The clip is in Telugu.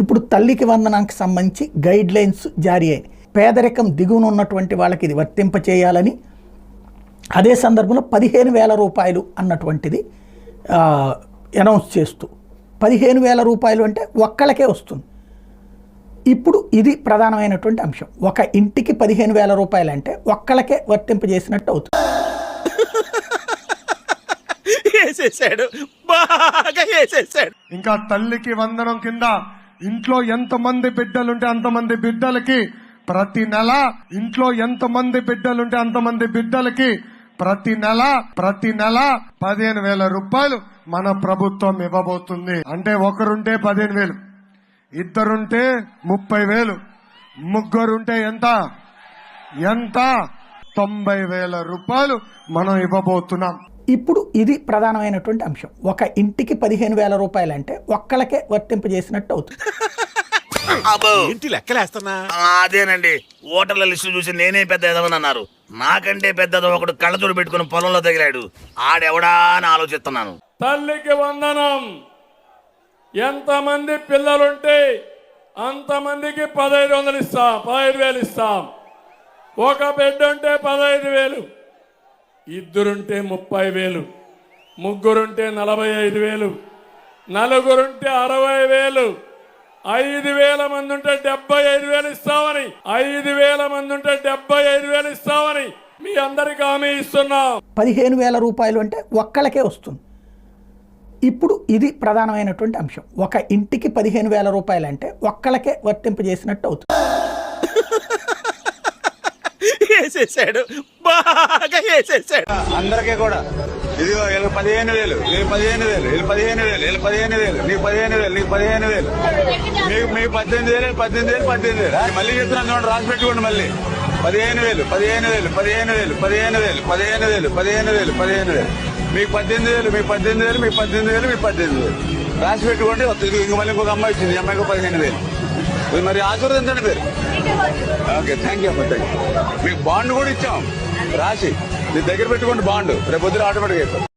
ఇప్పుడు తల్లికి వందనానికి సంబంధించి గైడ్ లైన్స్ జారీ అయ్యాయి పేదరికం దిగువన ఉన్నటువంటి వాళ్ళకి ఇది వర్తింప చేయాలని అదే సందర్భంలో పదిహేను వేల రూపాయలు అన్నటువంటిది అనౌన్స్ చేస్తూ. పదిహేను వేల రూపాయలు అంటే ఒక్కళ్ళకే వస్తుంది. ఇప్పుడు ఇది ప్రధానమైనటువంటి అంశం. ఒక ఇంటికి పదిహేను వేల రూపాయలు అంటే ఒక్కళ్ళకే వర్తింపజేసినట్టు అవుతుంది. వేసేసాడు బాగా వేసేసాడు ఇంకా తల్లికి వందనం కింద ఇంట్లో ఎంత మంది బిడ్డలుంటే అంతమంది బిడ్డలకి ప్రతి నెల ఇంట్లో ఎంత మంది బిడ్డలుంటే అంతమంది బిడ్డలకి ప్రతి నెల ప్రతి నెల పదిహేను వేల రూపాయలు మన ప్రభుత్వం ఇవ్వబోతుంది. అంటే ఒకరుంటే పదిహేను వేలు ఇద్దరుంటే ముప్పై వేలు ముగ్గురుంటే ఎంత? ఎంత? తొంభై వేల రూపాయలు మనం ఇవ్వబోతున్నాం. ఇప్పుడు ఇది ప్రధానమైనటువంటి అంశం. ఒక ఇంటికి పదిహేను వేల రూపాయలు అంటే ఒక్కళ్ళకే వర్తింపజేసినట్టు అవుతుంది. అబ్బో. ఏంటి లెక్కలేస్తున్నా? అదేనండి. ఓటర్ల లిస్టు చూసి నేనే పెద్ద ఎదవని అన్నారు. నాకంటే పెద్ద ఒకడు కళ్ళజోడు పెట్టుకుని పొలంలో తగిలాడు. ఆడెవడా అని ఆలోచిస్తున్నాను. తల్లికి వందనం. ఎంతమంది పిల్లలుంటే అంతమందికి పదహైదు వందలు ఇస్తాం పదహైదు వేలు ఇస్తాం. ఒక బిడ్డ ఉంటే పదహైదు వేలు. ఇద్దరుంటే ముప్పై వేలు ముగ్గురుంటే నలభై ఐదు వేలు నలుగురుంటే అరవై వేలు ఐదు వేల మంది ఉంటే డెబ్బై ఐదు వేలు ఇస్తామని ఐదు వేల మంది ఉంటే డెబ్బై ఐదు వేలు ఇస్తామని మీ అందరికి హామీ ఇస్తున్నాం. పదిహేను వేల రూపాయలు అంటే ఒక్కళ్ళకే వస్తుంది. ఇప్పుడు ఇది ప్రధానమైనటువంటి అంశం. ఒక ఇంటికి పదిహేను వేల రూపాయలు అంటే ఒక్కళ్ళకే వర్తింపజేసినట్టు అవుతుంది. వేసేసాడు బాగా వేసేసాడు అందరికీ కూడా ఇదిగో వీళ్ళు పదిహేను వేలు వీళ్ళు పదిహేను వేలు వీళ్ళు పదిహేను వేలు వీళ్ళు పదిహేను వేలు నీకు పదిహేను వేలు నీకు పదిహేను వేలు మీకు మీకు పద్దెనిమిది వేలు పద్దెనిమిది వేలు పద్దెనిమిది వేలు మళ్ళీ చెప్తున్నాను చూడండి రాసి పెట్టుకోండి మళ్ళీ పదిహేను వేలు పదిహేను వేలు పదిహేను వేలు పదిహేను వేలు పదిహేను వేలు పదిహేను వేలు పదిహేను వేలు మీకు పద్దెనిమిది వేలు మీకు పద్దెనిమిది వేలు మీకు పద్దెనిమిది వేలు మీకు పద్దెనిమిది వేలు రాసి పెట్టుకోండి ఇంక మళ్ళీ ఇంకొక అమ్మాయి వచ్చింది అమ్మాయికి పదిహేను వేలు ఇది మరి ఆశీర్వదించండి మీరు. ఓకే థ్యాంక్ యూ అమ్మ థ్యాంక్ యూ మీకు బాండ్ కూడా ఇచ్చాం. రాసి మీ దగ్గర పెట్టుకోండి బాండ్. రేపు పొద్దున ఆటోమేటిక్ అయిపోతుంది.